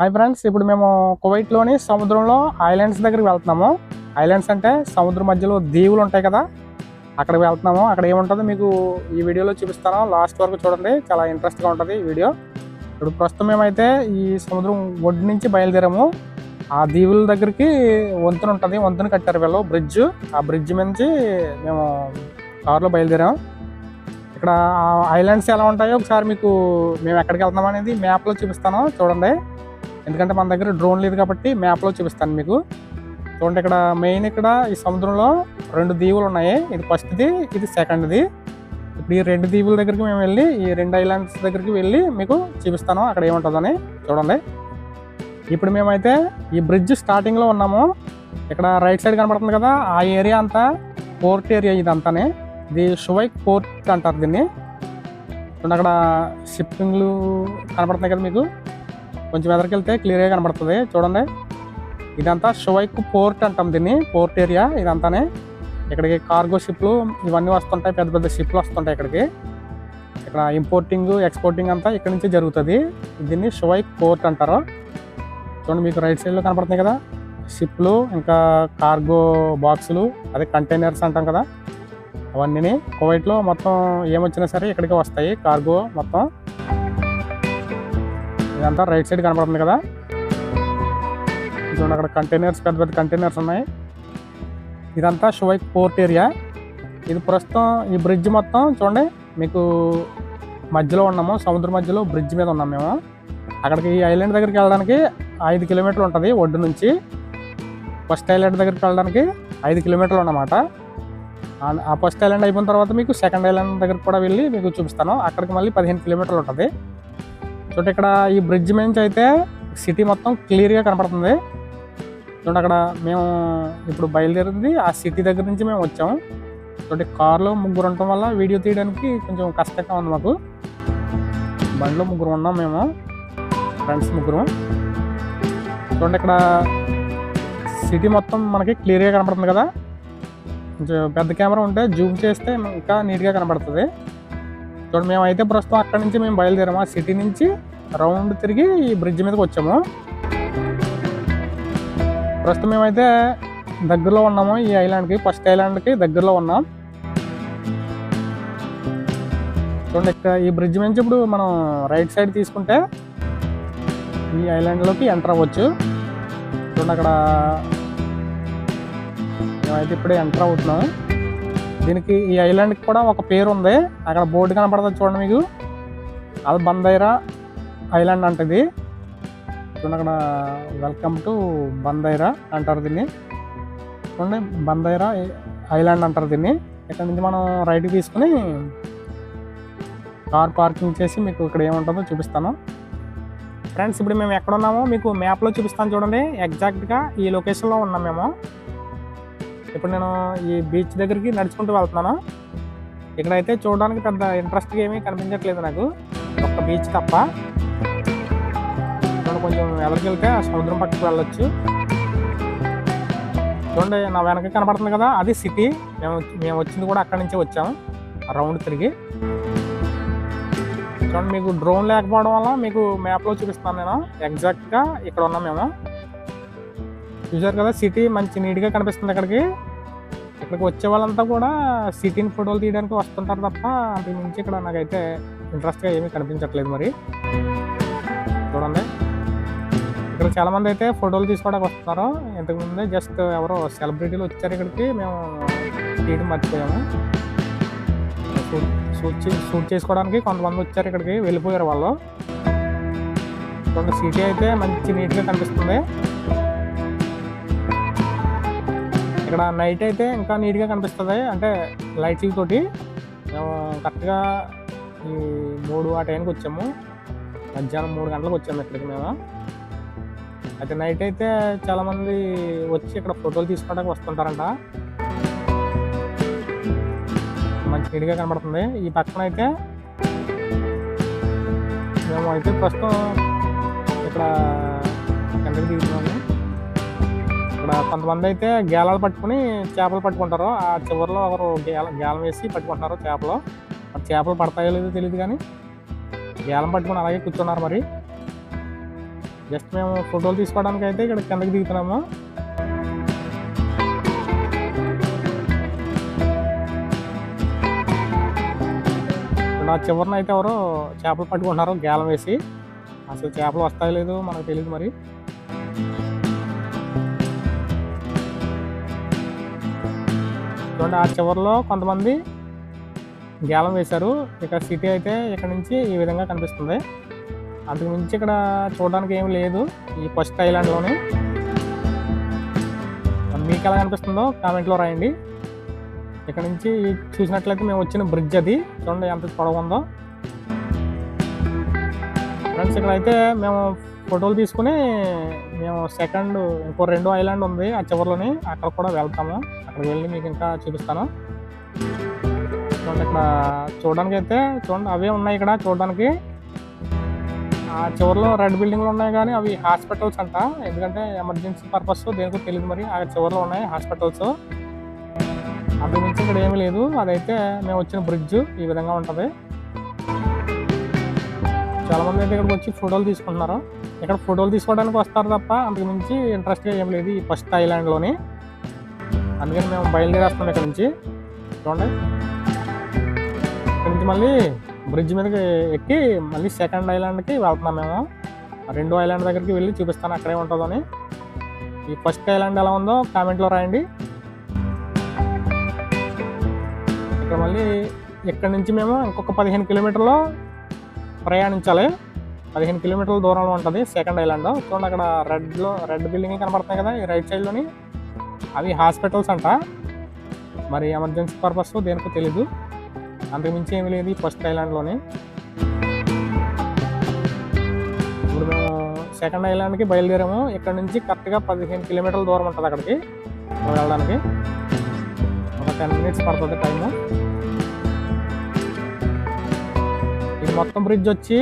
Hi friends ఇప్పుడు మేము కువైట్లోని సముద్రంలో ఐలాండ్స్ దగ్గరికి వెళ్తున్నాము. ఐలాండ్స్ అంటే సముద్రం మధ్యలో దీవులు ఉంటాయి కదా అక్కడికి వెళ్తున్నాము. అక్కడ ఏముంటుందో మీకు ఈ వీడియోలో చూపిస్తాను. లాస్ట్ వరకు చూడండి చాలా ఇంట్రెస్ట్గా ఉంటుంది ఈ వీడియో. ఇప్పుడు ప్రస్తుతం మేమైతే ఈ సముద్రం ఒడ్డు నుంచి బయలుదేరాము. ఆ దీవుల దగ్గరికి వంతెన ఉంటుంది వంతెన కట్టారు వీళ్ళు బ్రిడ్జ్. ఆ బ్రిడ్జ్ నుంచి మేము కారులో బయలుదేరాము ఇక్కడ ఐలాండ్స్ ఎలా ఉంటాయో ఒకసారి మీకు మేము ఎక్కడికి వెళ్తున్నాం అనేది మ్యాప్లో చూపిస్తాను చూడండి. ఎందుకంటే మన దగ్గర డ్రోన్ లేదు కాబట్టి మ్యాప్లో చూపిస్తాను మీకు. చూడండి ఇక్కడ మెయిన్ ఇక్కడ ఈ సముద్రంలో రెండు దీవులు ఉన్నాయి. ఇది ఫస్ట్ది ఇది సెకండ్ది ఇప్పుడు ఈ రెండు దీవుల దగ్గరికి మేము వెళ్ళి ఈ రెండు ఐలాండ్స్ దగ్గరికి వెళ్ళి మీకు చూపిస్తాను అక్కడ ఏముంటుందని. చూడండి. ఇప్పుడు మేమైతే ఈ బ్రిడ్జ్ స్టార్టింగ్లో ఉన్నాము. ఇక్కడ రైట్ సైడ్ కనబడుతుంది కదా ఆ ఏరియా అంతా పోర్ట్ ఏరియా ఇదంతానే. ఇది షువైక్ పోర్ట్ అంటారు దీన్ని. అక్కడ షిప్పింగ్లు కనబడుతున్నాయి కదా మీకు. కొంచెం ఎదరికెళ్తే క్లియర్గా కనబడుతుంది. చూడండి. ఇదంతా షువైక్ పోర్ట్ అంటాం దీన్ని. పోర్ట్ ఏరియా ఇదంతానే. ఇక్కడికి కార్గో షిప్లు ఇవన్నీ వస్తుంటాయి. పెద్ద పెద్ద షిప్లు వస్తుంటాయి ఇక్కడికి. ఇక్కడ ఇంపోర్టింగ్ ఎక్స్పోర్టింగ్ అంతా ఇక్కడ నుంచి జరుగుతుంది. దీన్ని షువైక్ పోర్ట్ అంటారు. చూడండి మీకు రైట్ సైడ్లో కనపడుతున్నాయి కదా. షిప్లు ఇంకా కార్గో బాక్సులు అదే కంటైనర్స్ అంటాం కదా. అవన్నీ కువైట్లో మొత్తం ఏమొచ్చినా సరే ఇక్కడికి వస్తాయి. కార్గో మొత్తం. ఇదంతా రైట్ సైడ్ కనపడుతుంది కదా. చూడండి అక్కడ కంటైనర్స్ పెద్ద పెద్ద కంటైనర్స్ ఉన్నాయి. ఇదంతా షువైక్ పోర్ట్ ఏరియా. ఇది ప్రస్తుతం ఈ బ్రిడ్జ్ మొత్తం చూడండి మీకు మధ్యలో ఉన్నాము సముద్ర మధ్యలో బ్రిడ్జ్ మీద ఉన్నాం మేము. అక్కడికి ఈ ఐలాండ్ దగ్గరికి వెళ్ళడానికి ఐదు కిలోమీటర్లు ఉంటుంది ఒడ్డు నుంచి. ఫస్ట్ ఐలాండ్ దగ్గరికి వెళ్ళడానికి ఐదు కిలోమీటర్లు ఉన్నమాట ఆ- ఆ ఫస్ట్ ఐలాండ్ అయిపోయిన తర్వాత మీకు సెకండ్ ఐలాండ్ దగ్గరికి కూడా వెళ్ళి మీకు చూపిస్తాను. అక్కడికి మళ్ళీ పదిహేను కిలోమీటర్లు ఉంటుంది. చూడండి ఇక్కడ ఈ బ్రిడ్జ్ నుంచి అయితే సిటీ మొత్తం క్లియర్గా కనపడుతుంది. చూడండి అక్కడ మేము ఇప్పుడు బయలుదేరింది. ఆ సిటీ దగ్గర నుంచి మేము వచ్చాము. చూడండి కార్లో ముగ్గురు ఉండటం వల్ల వీడియో తీయడానికి కొంచెం కష్టంగా ఉంది మాకు. బండిలో ముగ్గురు ఉన్నాం మేము. ఫ్రెండ్స్ ముగ్గురు. చూడండి ఇక్కడ సిటీ మొత్తం మనకి క్లియర్గా కనపడుతుంది కదా. కొంచెం పెద్ద కెమెరా ఉంటే జూమ్ చేస్తే ఇంకా నీట్గా కనపడుతుంది. చూడండి మేము అయితే ప్రస్తుతం అక్కడి నుంచి మేము బయలుదేరాము. ఆ సిటీ నుంచి రౌండ్ తిరిగి ఈ బ్రిడ్జ్ మీదకి వచ్చాము. ప్రస్తుతం మేమైతే దగ్గరలో ఉన్నాము. ఈ ఐలాండ్కి ఫస్ట్ ఐలాండ్కి దగ్గరలో ఉన్నాం. చూడండి ఇక్కడ ఈ బ్రిడ్జ్ నుంచి ఇప్పుడు మనం రైట్ సైడ్ తీసుకుంటే ఈ ఐలాండ్లోకి ఎంటర్ అవ్వచ్చు. చూడండి అక్కడ మేమైతే ఇప్పుడే ఎంటర్ అవుతున్నాం. దీనికి ఈ ఐలాండ్కి కూడా ఒక పేరు ఉంది అక్కడ బోర్డు కనపడుతుంది చూడండి మీకు? అది బందైరా ఐలాండ్ అంటది. చూడండి అక్కడ వెల్కమ్ టు బందైరా అంటారు దీన్ని. చూడండి బందైరా ఐలాండ్ అంటారు దీన్ని. ఇక్కడ నుంచి మనం రైట్ తీసుకుని కార్ పార్కింగ్ చేసి మీకు ఇక్కడ ఏముంటుందో చూపిస్తాను. ఫ్రెండ్స్ ఇప్పుడు మేము ఎక్కడ ఉన్నామో మీకు మ్యాప్లో చూపిస్తాను చూడండి. ఎగ్జాక్ట్గా ఈ లొకేషన్లో ఉన్నాం మేము. ఇప్పుడు నేను ఈ బీచ్ దగ్గరికి నడుచుకుంటూ వెళ్తున్నాను. ఇక్కడైతే చూడడానికి పెద్ద ఇంట్రెస్ట్గా ఏమీ కనిపించట్లేదు నాకు. ఒక్క బీచ్ తప్ప. చూడండి కొంచెం ఎదరికి ఆ సముద్రం పక్కకు వెళ్ళొచ్చు. చూడండి నా వెనక కనపడుతుంది కదా అది సిటీ. మేము మేము వచ్చింది కూడా అక్కడి నుంచే వచ్చాము. రౌండ్ తిరిగి. చూడండి మీకు డ్రోన్ లేకపోవడం వల్ల మీకు మ్యాప్లో చూపిస్తాను నేను. ఎగ్జాక్ట్గా ఇక్కడ ఉన్నాం మేము. చూసారు కదా సిటీ మంచి నీట్గా కనిపిస్తుంది ఇక్కడికి. ఇక్కడికి వచ్చే వాళ్ళంతా కూడా సిటీని ఫోటోలు తీయడానికి వస్తుంటారు తప్ప అంతకు మించి ఇక్కడ నాకైతే ఇంట్రెస్ట్గా ఏమీ కనిపించట్లేదు మరి. చూడండి. ఇక్కడ చాలా మంది అయితే ఫోటోలు తీసుకోవడానికి వస్తున్నారు. ఇంతకుముందే జస్ట్ ఎవరో సెలబ్రిటీలు వచ్చారు ఇక్కడికి. మేము తీయడం మర్చిపోయాము. షూట్ షూట్ చే- షూట్ చేసుకోవడానికి కొంతమంది వచ్చారు ఇక్కడికి. వెళ్ళిపోయారు వాళ్ళు. చూడండి సిటీ అయితే మంచి నీట్గా కనిపిస్తుంది. ఇక్కడ నైట్ అయితే ఇంకా నీట్గా కనిపిస్తుంది. అంటే లైట్ల తోటి మేము కరెక్ట్గా ఈ మూడు ఆ టైంకి వచ్చాము. మధ్యాహ్నం మూడు గంటలకు వచ్చాము ఇక్కడికి మేము. అయితే నైట్ అయితే చాలామంది వచ్చి ఇక్కడ ఫోటోలు తీసుకోవడానికి వస్తుంటారంట. మంచి నీట్గా కనబడుతుంది. ఈ పక్కన అయితే మేము అయితే ప్రస్తుతం ఇక్కడ కిందకి దిగుతున్నాము. ఇక్కడ కొంతమంది అయితే గేలాలు పట్టుకుని చేపలు పట్టుకుంటారు. ఆ చివరిలో ఒకరు గేల గేలం వేసి పట్టుకుంటున్నారు చేపలు. చేపలు పడతాయో లేదో తెలియదు కానీ గేలం పట్టుకుని అలాగే కూర్చున్నారు మరి. జస్ట్ మేము ఫోటోలు తీసుకోవడానికి అయితే ఇక్కడ కిందకి దిగుతున్నాము. నా చివరిన అయితే ఎవరో చేపలు పట్టుకుంటున్నారు గేలం వేసి. అసలు చేపలు వస్తాయో లేదు మనకు తెలియదు మరి. చూడండి ఆ చివరిలో కొంతమంది గేలం వేశారు. ఇక సిటీ అయితే ఇక్కడ నుంచి ఈ విధంగా కనిపిస్తుంది. అంతకుమించి ఇక్కడ చూడడానికి ఏం లేదు ఈ ఫస్ట్ ఐలాండ్లోని. మీకు ఎలా అనిపిస్తుందో కామెంట్లో రాయండి. ఇక్కడ నుంచి చూసినట్లయితే మేము వచ్చిన బ్రిడ్జ్ అది. చూడండి ఎంత పొడవు ఉందో. ఫ్రెండ్స్ ఇక్కడ అయితే మేము ఫోటోలు తీసుకుని మేము సెకండ్ ఇంకో రెండో ఐలాండ్ ఉంది ఆ చివరిలోని. అక్కడ కూడా వెళ్తాము. అక్కడికి వెళ్ళి మీకు ఇంకా చూపిస్తాను. చూడండి ఇక్కడ చూడడానికి అయితే చూడండి అవే ఉన్నాయి ఇక్కడ చూడడానికి. ఆ చివరిలో రెడ్ బిల్డింగ్లు ఉన్నాయి కానీ అవి హాస్పిటల్స్ అంట. ఎందుకంటే ఎమర్జెన్సీ పర్పస్ దేనికో తెలియదు మరి. ఆ చివరిలో ఉన్నాయి హాస్పిటల్స్. అంతకు నుంచి ఇక్కడ ఏమీ లేదు. అదైతే మేము వచ్చిన బ్రిడ్జ్ ఈ విధంగా ఉంటుంది. చాలా మంది అయితే ఇక్కడికి వచ్చి ఫోటోలు తీసుకుంటున్నారు. ఇక్కడ ఫోటోలు తీసుకోవడానికి వస్తారు తప్ప అంతకు మించి ఇంట్రెస్ట్గా ఏం లేదు ఈ ఫస్ట్ థాయిలాండ్లోని అందుకని మేము బయలుదేరేస్తున్నాం ఇక్కడ నుంచి. చూడండి. ఇక్కడ నుంచి మళ్ళీ బ్రిడ్జ్ మీదకి ఎక్కి మళ్ళీ సెకండ్ ఐలాండ్కి వెళ్తున్నాం మేము. రెండో ఐలాండ్ దగ్గరికి వెళ్ళి చూపిస్తాను అక్కడే ఉంటుందని. ఈ ఫస్ట్ ఐలాండ్ ఎలా ఉందో కామెంట్లో రాయండి. ఇక్కడ మళ్ళీ ఇక్కడ నుంచి మేము ఇంకొక పదిహేను కిలోమీటర్లు ప్రయాణించాలి. పదిహేను కిలోమీటర్ల దూరంలో ఉంటుంది సెకండ్ ఐలాండ్ చూడండి అక్కడ రెడ్లో రెడ్ బిల్డింగ్ కనపడుతున్నాయి కదా ఈ రైట్ సైడ్లోని అవి హాస్పిటల్స్ అంట. మరి ఎమర్జెన్సీ పర్పస్ దేనికో తెలీదు. అంతకుమించి ఏమీ లేదు ఫస్ట్ ఐలాండ్లోని. ఇప్పుడు మేము సెకండ్ ఐలాండ్కి బయలుదేరాము. ఇక్కడ నుంచి కరెక్ట్గా పదిహేను కిలోమీటర్ల దూరం ఉంటుంది అక్కడికి. వెళ్ళడానికి. ఒక టెన్ మినిట్స్ పడుతుంది టైము. ఇది మొత్తం బ్రిడ్జ్ వచ్చి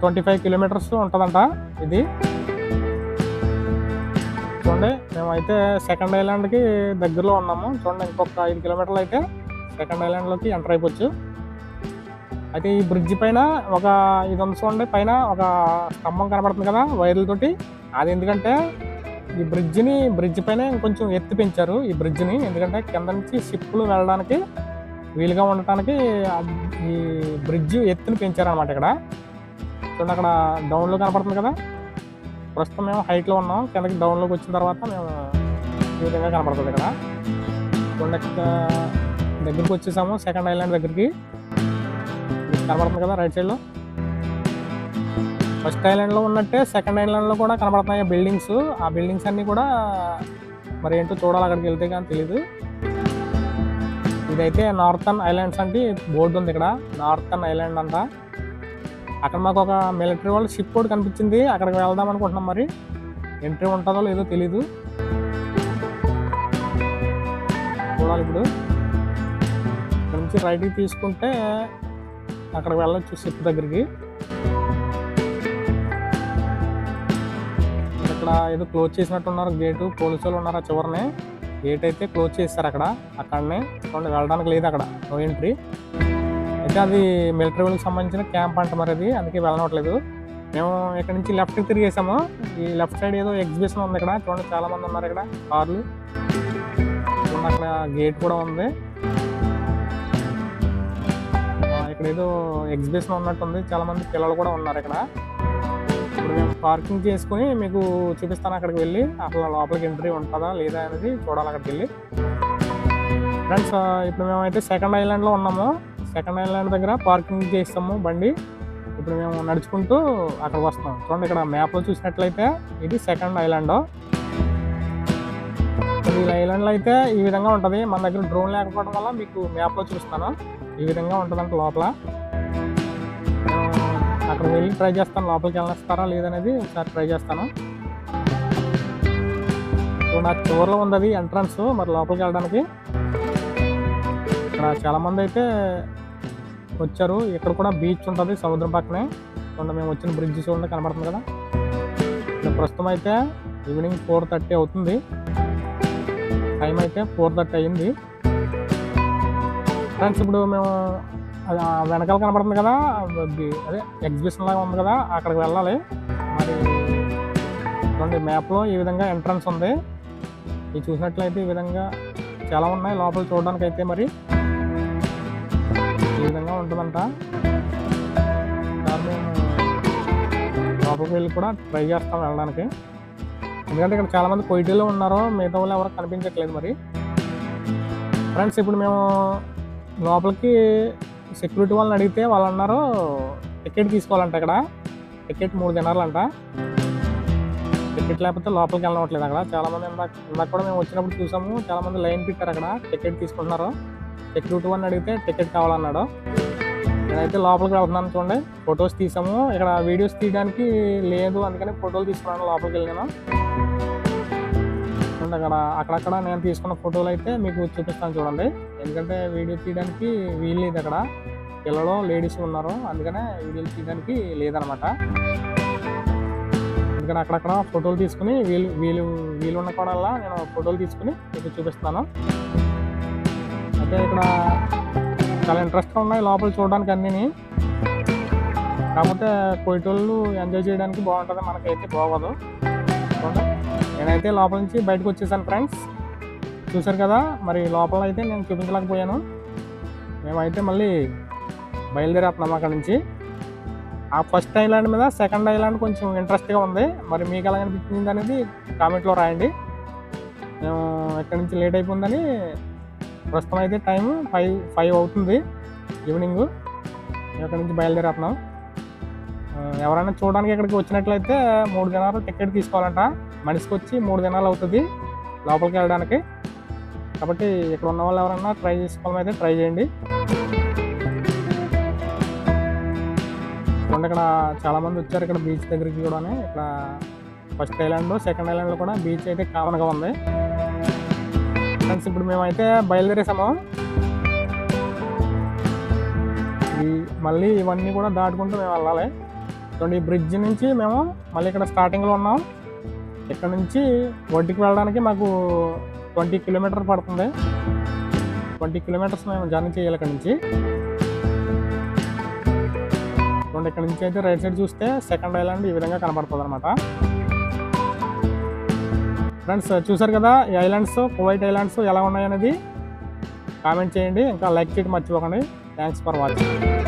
ట్వంటీ ఫైవ్ కిలోమీటర్స్ ఉంటుందంట ఇది. చూడండి మేమైతే సెకండ్ ఐలాండ్కి దగ్గరలో ఉన్నాము. చూడండి ఇంకొక ఐదు కిలోమీటర్లు అయితే సెకండ్ ఐలాండ్లోకి ఎంటర్ అయిపోవచ్చు. అయితే ఈ బ్రిడ్జ్ పైన ఒక ఇది ఉంచుకోండి పైన ఒక స్తంభం కనబడుతుంది కదా వైర్లతోటి అది ఎందుకంటే ఈ బ్రిడ్జిని బ్రిడ్జ్ పైన ఇంకొంచెం ఎత్తి పెంచారు ఈ బ్రిడ్జిని ఎందుకంటే కింద నుంచి షిప్లు వెళ్ళడానికి వీలుగా ఉండటానికి ఈ బ్రిడ్జ్ ఎత్తుని పెంచారనమాట ఇక్కడ. చూడండి అక్కడ డౌన్లో కనపడుతుంది కదా. ప్రస్తుతం మేము హైట్లో ఉన్నాం. కిందకి డౌన్లోకి వచ్చిన తర్వాత మేము ఈ విధంగా కనపడుతుంది ఇక్కడ. చూడండి ఇక్కడ దగ్గరికి వచ్చేసాము సెకండ్ ఐలాండ్ దగ్గరికి కనబడుతుంది కదా రైట్ సైడ్లో ఫస్ట్ ఐలాండ్లో ఉన్నట్టే సెకండ్ ఐలాండ్లో కూడా కనబడుతున్నాయి బిల్డింగ్స్ ఆ బిల్డింగ్స్ అన్నీ కూడా మరి ఏంటో చూడాలి అక్కడికి వెళ్తే కానీ తెలియదు ఇదైతే నార్థన్ ఐలాండ్స్ అంటే బోర్డు ఉంది ఇక్కడ. నార్థన్ ఐలాండ్ అంట. అక్కడ మాకు ఒక మిలిటరీ వాళ్ళ షిప్ కూడా కనిపించింది. అక్కడికి వెళ్దాం అనుకుంటున్నాం మరి. ఎంట్రీ ఉంటుందో లేదో తెలీదు. చూడాలి ఇప్పుడు. నుంచి రైట్కి తీసుకుంటే అక్కడ వెళ్ళొచ్చు షిప్ దగ్గరికి. ఇక్కడ ఏదో క్లోజ్ చేసినట్టున్నారు గేటు పోలీసులు ఉన్నారు ఆ చివరనే. గేట్ అయితే క్లోజ్ చేస్తారు అక్కడ అక్కడనే. చూడండి వెళ్ళడానికి లేదు అక్కడ నో ఎంట్రీ. అయితే అది మిలిటరీ వాళ్ళకి సంబంధించిన క్యాంప్ అంట మరి అది అందుకే వెళ్ళనట్లేదు. మేము ఇక్కడ నుంచి లెఫ్ట్కి తిరిగేసాము. ఈ లెఫ్ట్ సైడ్ ఏదో ఎగ్జిబిషన్ ఉంది ఇక్కడ చూడండి చాలా మంది ఉన్నారు ఇక్కడ కార్లు. అక్కడ గేట్ కూడా ఉంది. ఇక్కడ ఏదో ఎగ్జిబిషన్ ఉన్నట్టుంది చాలా మంది పిల్లలు కూడా ఉన్నారు ఇక్కడ. ఇప్పుడు మేము పార్కింగ్ చేసుకుని మీకు చూపిస్తాను అక్కడికి వెళ్ళి. అసలు లోపలికి ఎంట్రీ ఉంటుందా లేదా అనేది చూడాలి అక్కడికి వెళ్ళి. ఫ్రెండ్స్ ఇప్పుడు మేమైతే సెకండ్ ఐలాండ్లో ఉన్నాము. సెకండ్ ఐలాండ్ దగ్గర పార్కింగ్ చేస్తాము బండి. ఇప్పుడు మేము నడుచుకుంటూ అక్కడికి వస్తాం చూడండి ఇక్కడ మ్యాప్లో చూసినట్లయితే ఇది సెకండ్ ఐలాండ్ ఈ ఐలాండ్లో అయితే ఈ విధంగా ఉంటుంది. మన దగ్గర డ్రోన్ లేకపోవడం వల్ల మీకు మ్యాప్లో చూస్తాను ఈ విధంగా ఉంటుందంట లోపల. అక్కడ వెళ్ళి ట్రై చేస్తాను. లోపలికి వెళ్ళనిస్తారా లేదనేది ఒకసారి ట్రై చేస్తాను. ఇప్పుడు నాకు చివరిలో ఉంది అది ఎంట్రన్స్ మరి లోపలికి వెళ్ళడానికి. ఇక్కడ చాలామంది అయితే వచ్చారు. ఇక్కడ కూడా బీచ్ ఉంటుంది సముద్రం పక్కనే. కొండ మేము వచ్చిన బ్రిడ్జ్ చూడండి కనబడుతుంది కదా. ఇక్కడ ప్రస్తుతం అయితే ఈవినింగ్ ఫోర్ థర్టీ అవుతుంది. టైం అయితే ఫోర్ థర్టీ అయింది. ఫ్రెండ్స్ ఇప్పుడు మేము అది వెనకాల కనబడుతుంది కదా అదే ఎగ్జిబిషన్ లాగా ఉంది కదా అక్కడికి వెళ్ళాలి. మరి చూడండి మ్యాప్లో ఈ విధంగా ఎంట్రన్స్ ఉంది. ఇది చూసినట్లయితే ఈ విధంగా చాలా ఉన్నాయి. లోపల చూడడానికి అయితే మరి ఈ విధంగా ఉంటుందంట. మేము లోపలికి వెళ్ళి కూడా ట్రై చేస్తాం వెళ్ళడానికి. ఎందుకంటే ఇక్కడ చాలామంది కొయిటీలో ఉన్నారు. మిగతా వాళ్ళు ఎవరు కనిపించట్లేదు మరి. ఫ్రెండ్స్ ఇప్పుడు మేము లోపలికి సెక్యూరిటీ వాళ్ళని అడిగితే వాళ్ళు అన్నారు టికెట్ తీసుకోవాలంట అక్కడ టికెట్ మూడు దినాలంట టికెట్ లేకపోతే లోపలికి వెళ్ళవట్లేదు అక్కడ. చాలామంది ఇందాక ఇందాక కూడా మేము వచ్చినప్పుడు చూసాము. చాలామంది లైన్ పెట్టారు అక్కడ. టికెట్ తీసుకుంటున్నారు. సెక్యూరిటీ వాళ్ళని అడిగితే టికెట్ కావాలన్నాడు. నేనైతే లోపలికి వెళ్తున్నాను చూడండి. ఫొటోస్ తీసాము. ఇక్కడ వీడియోస్ తీయడానికి లేదు అందుకని ఫోటోలు తీసుకున్నాను లోపలికి వెళ్ళాను చూడండి అక్కడ అక్కడక్కడ నేను తీసుకున్న ఫోటోలు అయితే మీకు చూపిస్తాను చూడండి. ఎందుకంటే వీడియో తీయడానికి వీలు లేదు అక్కడ. పిల్లలు లేడీస్ ఉన్నారు. అందుకనే వీడియోలు తీయడానికి లేదనమాట. ఎందుకంటే అక్కడక్కడ ఫోటోలు తీసుకుని వీలు వీలు వీలు ఉన్న కోడల్లా నేను ఫోటోలు తీసుకుని మీకు చూపిస్తాను. అయితే ఇక్కడ చాలా ఇంట్రెస్ట్గా ఉన్నాయి లోపల చూడడానికి అన్నీ కాకపోతే కొయ్యటోళ్ళు ఎంజాయ్ చేయడానికి బాగుంటుంది. మనకైతే బాగోదు. నేనైతే లోపల నుంచి బయటకు వచ్చేసాను ఫ్రెండ్స్ చూసారు కదా మరి లోపల అయితే నేను చూపించలేకపోయాను. మేమైతే మళ్ళీ బయలుదేరేస్తున్నాం అక్కడ నుంచి. ఆ ఫస్ట్ ఐలాండ్ మీద సెకండ్ ఐలాండ్ కొంచెం ఇంట్రెస్ట్గా ఉంది. మరి మీకు ఎలా అనిపించింది అనేది కామెంట్లో రాయండి. మేము ఎక్కడి నుంచి లేట్ అయిపోయిందని ప్రస్తుతం అయితే టైం ఫైవ్ ఫైవ్ అవుతుంది ఈవినింగ్ ఇక్కడ నుంచి బయలుదేరేస్తున్నాం. ఎవరైనా చూడడానికి ఇక్కడికి వచ్చినట్లయితే మూడు జనాలు టికెట్ తీసుకోవాలంట. మనిషికి వచ్చి మూడు దినాలు అవుతుంది లోపలికి వెళ్ళడానికి. కాబట్టి ఇక్కడ ఉన్న వాళ్ళు ఎవరన్నా ట్రై చేసుకోవాలైతే అయితే ట్రై చేయండి. చూడండి ఇక్కడ చాలామంది వచ్చారు ఇక్కడ బీచ్ దగ్గరికి కూడా ఇక్కడ ఫస్ట్ ఐలాండ్ సెకండ్ ఐలాండ్లో కూడా బీచ్ అయితే కామన్గా ఉంది. ఫ్రెండ్స్ ఇప్పుడు మేమైతే బయలుదేరేసాము. ఈ మళ్ళీ ఇవన్నీ కూడా దాటుకుంటూ మేము వెళ్ళాలి. చూడండి ఈ బ్రిడ్జ్ నుంచి మేము మళ్ళీ ఇక్కడ స్టార్టింగ్లో ఉన్నాం. ఇక్కడ నుంచి ఒంటికి వెళ్ళడానికి మాకు ట్వంటీ కిలోమీటర్ పడుతుంది. ట్వంటీ కిలోమీటర్స్ మేము జర్నీ చేయాలి ఇక్కడ నుంచి. చూడండి ఇక్కడ నుంచి అయితే రైట్ సైడ్ చూస్తే సెకండ్ ఐలాండ్ ఈ విధంగా కనపడుతుంది అనమాట ఫ్రెండ్స్ చూసారు కదా ఈ ఐలాండ్స్ కువైట్ ఐలాండ్స్ ఎలా ఉన్నాయనేది? కామెంట్ చేయండి ఇంకా లైక్ చేయడం మర్చిపోకండి. Thanks for watching